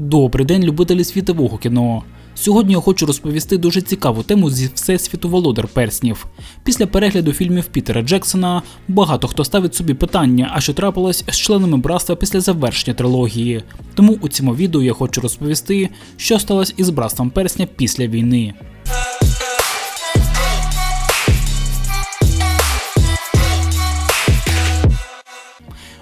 Добрий день, любителі світового кіно. Сьогодні я хочу розповісти дуже цікаву тему зі всесвіту володар перснів. Після перегляду фільмів Пітера Джексона багато хто ставить собі питання, а що трапилось з членами братства після завершення трилогії. Тому у цьому відео я хочу розповісти, що сталося із братством персня після війни.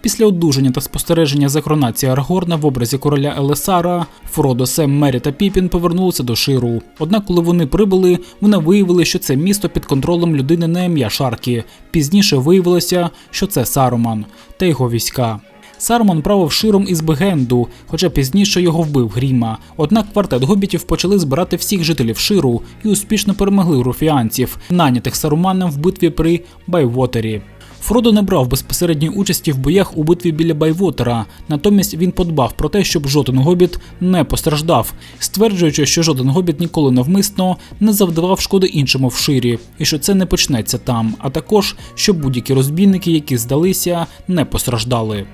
Після одужання та спостереження за коронацією Арагорна в образі короля Елесара, Фродо, Сем, Мері та Піпін повернулися до Ширу. Однак, коли вони прибули, вони виявили, що це місто під контролем людини на ім'я Шаркі. Пізніше виявилося, що це Саруман та його війська. Саруман правив широм із Бегенду, хоча пізніше його вбив Гріма. Однак квартет гобітів почали збирати всіх жителів Ширу і успішно перемогли руфіанців, нанятих Саруманом в битві при Байвотері. Фродо не брав безпосередньої участі в боях у битві біля Байвотера, натомість він подбав про те, щоб жоден гобіт не постраждав, стверджуючи, що жоден гобіт ніколи навмисно не завдавав шкоди іншому в ширі, і що це не почнеться там, а також що будь-які розбійники, які здалися, не постраждали.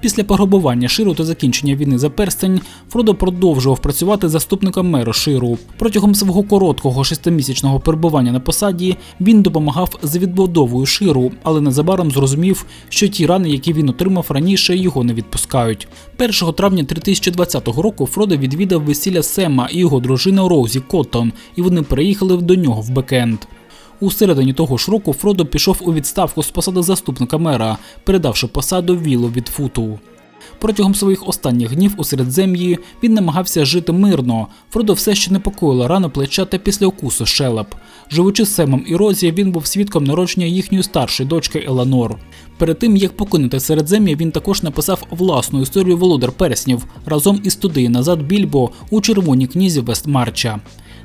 Після пограбування Ширу та закінчення війни за перстень Фродо продовжував працювати заступником мера Ширу. Протягом свого короткого шестимісячного перебування на посаді він допомагав з відбудовою Ширу, але незабаром зрозумів, що ті рани, які він отримав раніше, його не відпускають. 1 травня 2020 року Фродо відвідав весілля Сема і його дружини Роузі Коттон, і вони переїхали до нього в Бекенд. У середині того ж року Фродо пішов у відставку з посади заступника мера, передавши посаду Вілу від Футу. Протягом своїх останніх днів у Середзем'ї він намагався жити мирно. Фродо все ще непокоїла рана плеча та після укусу щелеп. Живучи з Семом і Розі, він був свідком народження їхньої старшої дочки Еланор. Перед тим як покинути Середзем'я, він також написав власну історію Володар Перснів разом із туди назад Більбо у червоній книзі Вестмарча.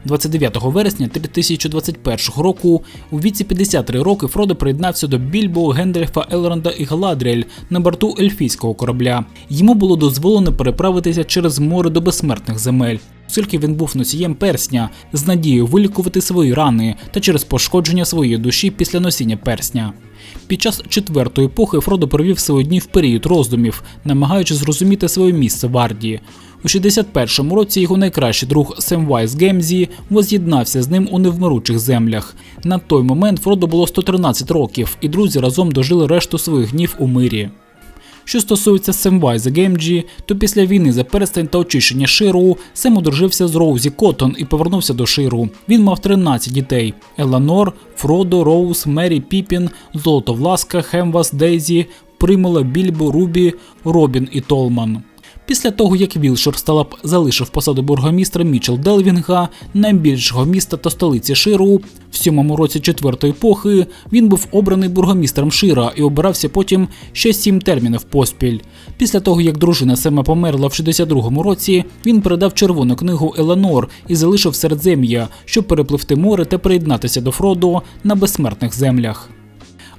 29 вересня 2021 року у віці 53 роки Фродо приєднався до Більбо, Гендріфа, Елронда і Галадріель на борту ельфійського корабля. Йому було дозволено переправитися через море до безсмертних земель. Оскільки він був носієм персня з надією вилікувати свої рани та через пошкодження своєї душі після носіння персня. Під час четвертої епохи Фродо провів свої дні в період роздумів, намагаючись зрозуміти своє місце в Ардії. У 61-му році його найкращий друг Семвайс Гемзі воз'єднався з ним у невмиручих землях. На той момент Фродо було 113 років, і друзі разом дожили решту своїх днів у мирі. Що стосується Семвайза Гемджі, то після війни за перестань та очищення Ширу Сем одружився з Роузі Коттон і повернувся до Ширу. Він мав 13 дітей: Еланор, Фродо, Роуз, Мері Піпін, Золотовласка, Хемвас, Дейзі, Примула, Більбо, Рубі, Робін і Толман. Після того, як Вілшор Сталап залишив посаду бургомістра Мічел Делвінга, найбільшого міста та столиці Ширу, в сьомому році четвертої епохи він був обраний бургомістром Шира і обирався потім ще сім термінів поспіль. Після того, як дружина Сема померла в 62-му році, він передав червону книгу Еланор і залишив Середзем'я, щоб перепливти море та приєднатися до Фродо на безсмертних землях.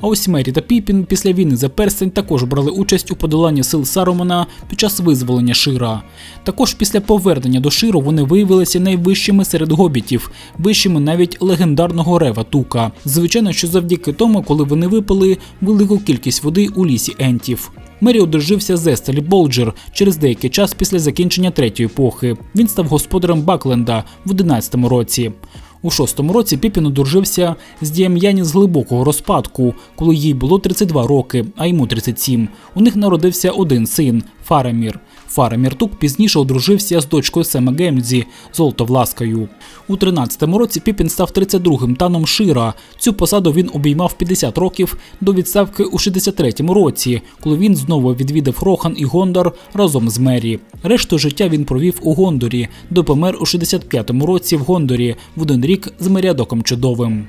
А ось Мері та Піпін після війни за перстень також брали участь у подоланні сил Сарумана під час визволення Шира. Також після повернення до Ширу вони виявилися найвищими серед гобітів, вищими навіть легендарного Рева Тука. Звичайно, що завдяки тому, коли вони випили велику кількість води у лісі Ентів. Мері одружився з Естелі Болджер через деякий час після закінчення третьої епохи. Він став господарем Бакленда в 11 році. У шостому році Піпін одружився з діям'яні з глибокого розпадку, коли їй було 32 роки, а йому 37. У них народився один син Фарамір. Фарамір Тук пізніше одружився з дочкою Сема Гемдзі Золотовласкою. У 13-му році Піпін став 32-м таном Шира. Цю посаду він обіймав 50 років до відставки у 63-му році, коли він знову відвідав Рохан і Гондар разом з Мері. Решту життя він провів у Гондорі, до помер у 65-му році в Гондорі в один рік з Меріадоком Чудовим.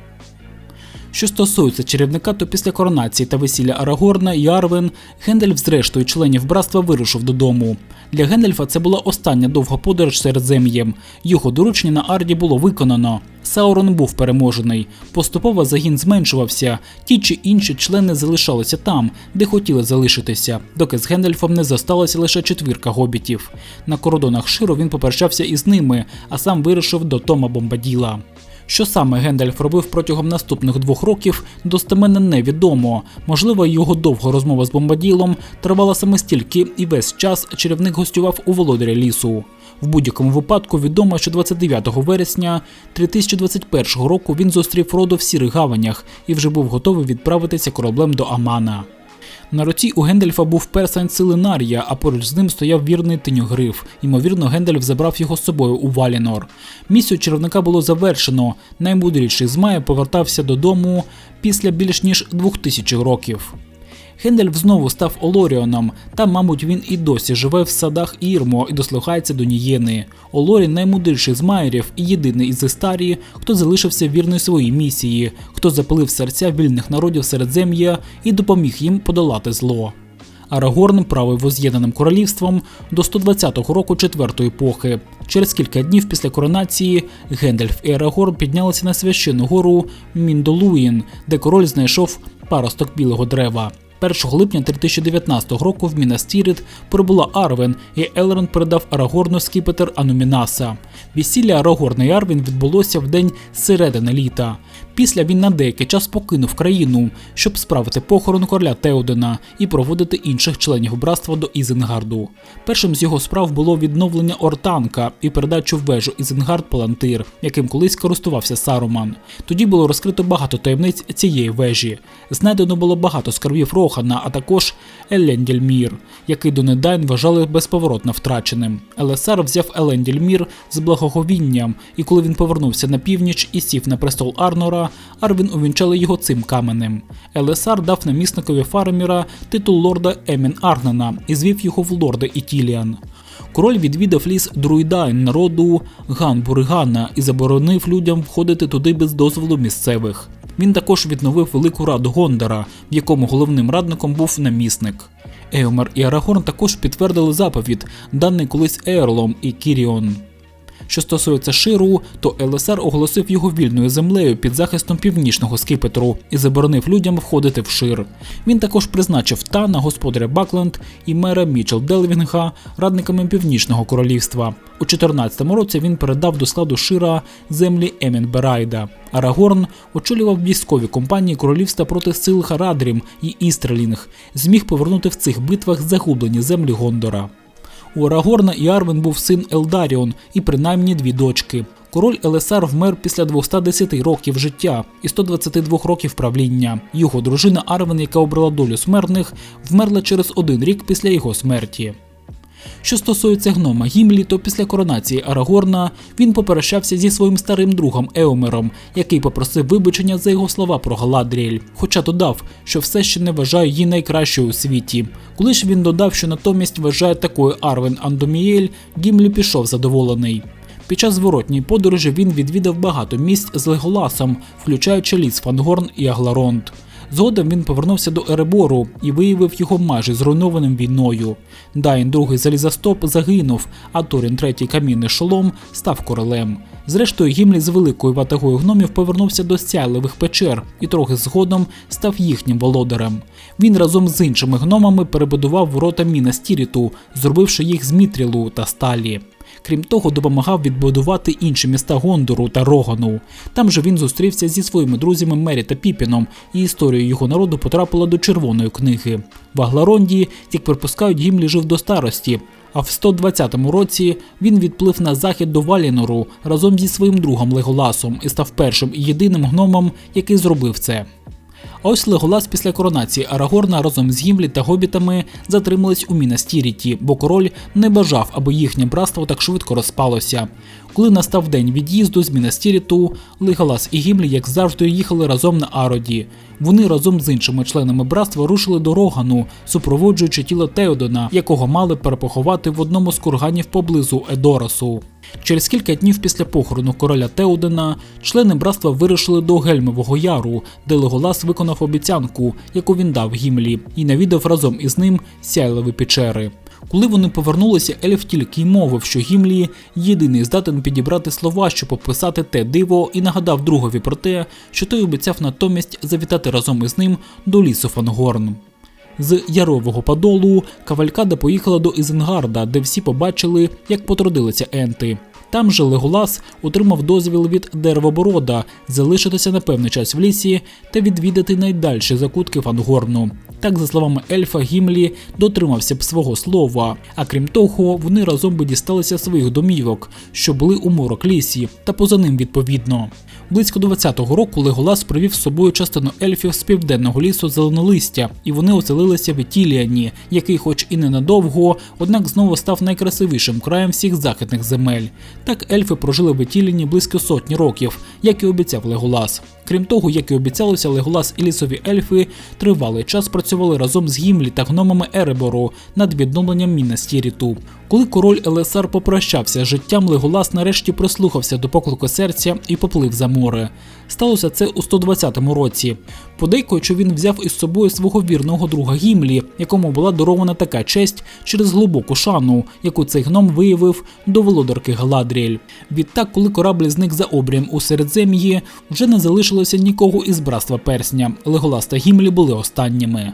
Що стосується чарівника, то після коронації та весілля Арагорна і Арвен Гендель, зрештою членів братства, вирушив додому. Для Гендальфа це була остання довга подорож Середзем'єм. Його доручення на Арді було виконано. Саурон був переможений. Поступово загін зменшувався. Ті чи інші члени залишалися там, де хотіли залишитися, доки з Гендальфом не зосталася лише четвірка гобітів. На кордонах Ширу він попрощався із ними, а сам вирушив до Тома Бомбаділа. Що саме Гендальф робив протягом наступних двох років, достеменно невідомо. Можливо, його довга розмова з бомбаділом тривала саме стільки, і весь час чарівник гостював у володаря лісу. В будь-якому випадку відомо, що 29 вересня 3021 року він зустрів Фродо в сірих гаванях і вже був готовий відправитися кораблем до Амана. На руці у Гендельфа був персень сили Нар'я, а поруч з ним стояв вірний тиньогриф. Ймовірно, Гендальф забрав його з собою у Валінор. Місію чарівника було завершено. Наймудріший з має повертався додому після більш ніж двох тисяч років. Гендальф знову став Олоріоном, та, мабуть, він і досі живе в садах Ірмо і дослухається до Нієни. Олорін наймудріший з майерів і єдиний із Істарії, хто залишився вірний своїй місії, хто запалив серця вільних народів Середзем'я і допоміг їм подолати зло. Арагорн правив воз'єднаним королівством до 120-го року четвертої епохи. Через кілька днів після коронації Гендальф і Арагорн піднялися на священну гору Міндолуїн, де король знайшов паросток білого дерева. 1 липня 3019 року в Мінастірит прибула Арвен, і Елрон передав Арагорну скіпетр Анумінаса. Весілля Арагорна і Арвін відбулося в день середини літа. Після він на деякий час покинув країну, щоб справити похорон короля Теодена і проводити інших членів братства до Ізенгарду. Першим з його справ було відновлення Ортанка і передачу вежу Ізенгард Палантир, яким колись користувався Саруман. Тоді було розкрито багато таємниць цієї вежі. Знайдено було багато скарбів Рохана, а також Елендільмір, який донедавна вважали безповоротно втраченим. Елесар взяв Елендільмір з благоговінням, і коли він повернувся на північ і сів на престол Арнора, Арвін увінчали його цим каменем. Елесар дав намісникові Фараміра титул лорда Емін Арнена і звів його в лорда Ітіліан. Король відвідав ліс Друйдайн народу Ган Буригана і заборонив людям входити туди без дозволу місцевих. Він також відновив велику раду Гондора, в якому головним радником був намісник. Еомер і Арагорн також підтвердили заповідь, даний колись Ерлом і Кіріон. Що стосується Ширу, то ЛСР оголосив його вільною землею під захистом північного скипетру і заборонив людям входити в Шир. Він також призначив Тана, господаря Бакленд і мера Мічел Делвінга радниками північного королівства. У 14 році він передав до складу Шира землі Емінберайда. Арагорн очолював військові компанії королівства проти сил Харадрім і Істрелінг, зміг повернути в цих битвах загублені землі Гондора. У Арагорна і Арвен був син Елдаріон і принаймні дві дочки. Король Елесар вмер після 210 років життя і 122 років правління. Його дружина Арвен, яка обрала долю смертних, вмерла через один рік після його смерті. Що стосується гнома Гімлі, то після коронації Арагорна він попрощався зі своїм старим другом Еомером, який попросив вибачення за його слова про Галадріель, хоча додав, що все ще не вважає її найкращою у світі. Коли ж він додав, що натомість вважає такою Арвен Андомієль, Гімлі пішов задоволений. Під час зворотньої подорожі він відвідав багато місць з Леголасом, включаючи ліс Фангорн і Агларонд. Згодом він повернувся до Еребору і виявив його майже зруйнованим війною. Дайн другий залізостоп загинув, а Торін третій камінний шолом став королем. Зрештою, Гімлі з великою ватагою гномів повернувся до сяйливих печер і трохи згодом став їхнім володарем. Він разом з іншими гномами перебудував ворота Міна Стіріту, зробивши їх з мітрілу та сталі. Крім того, допомагав відбудувати інші міста Гондору та Рогану. Там же він зустрівся зі своїми друзями Мері та Піпіном, і історія його народу потрапила до червоної книги. В Агларонді, як припускають, Гімлі жив до старості. А в 120 році він відплив на захід до Валінору разом зі своїм другом Леголасом і став першим і єдиним гномом, який зробив це. Ось Леголас після коронації Арагорна разом з Гімлі та гобітами затримались у Мінастіріті, бо король не бажав, аби їхнє братство так швидко розпалося. Коли настав день від'їзду з Мінастіріту, Леголас і Гімлі, як завжди, їхали разом на Ароді. Вони разом з іншими членами братства рушили до Рогану, супроводжуючи тіло Теодона, якого мали перепоховати в одному з курганів поблизу Едорасу. Через кілька днів після похорону короля Теодена члени братства вирушили до Гельмового яру, де Леголас виконав обіцянку, яку він дав Гімлі, і навідав разом із ним сяйливі печери. Коли вони повернулися, ельф тільки й мовив, що Гімлі єдиний здатен підібрати слова, щоб описати те диво, і нагадав другові про те, що той обіцяв натомість завітати разом із ним до лісу Фангорн. З Ярового Подолу кавалькада поїхала до Ізенгарда, де всі побачили, як потрудилися енти. Там же Леголас отримав дозвіл від деревоборода залишитися на певний час в лісі та відвідати найдальші закутки Фангорну. Так, за словами ельфа, Гімлі дотримався б свого слова. А крім того, вони разом би дісталися своїх домівок, що були у морок лісі, та поза ним відповідно. Близько 20-го року Леголас привів з собою частину ельфів з південного лісу зеленолистя, і вони оселилися в Етіліані, який, хоч і ненадовго, однак знову став найкрасивішим краєм всіх західних земель. Так ельфи прожили в Етіліні близько сотні років, як і обіцяв Леголас. Крім того, як і обіцялося, Леголас і лісові ельфи тривалий час працювали разом з Гімлі та гномами Еребору над відновленням Мінас Тіріту. Коли король Елесар попрощався з життям, Леголас нарешті прислухався до поклику серця і поплив за море. Сталося це у 120-му році. Подейкують, що він взяв із собою свого вірного друга Гімлі, якому була дарована така честь через глибоку шану, яку цей гном виявив до володарки Галадріель. Відтак, коли корабль зник за обрієм у Середзем'ї, вже не залишилося нікого із братства персня. Леголас та Гімлі були останніми.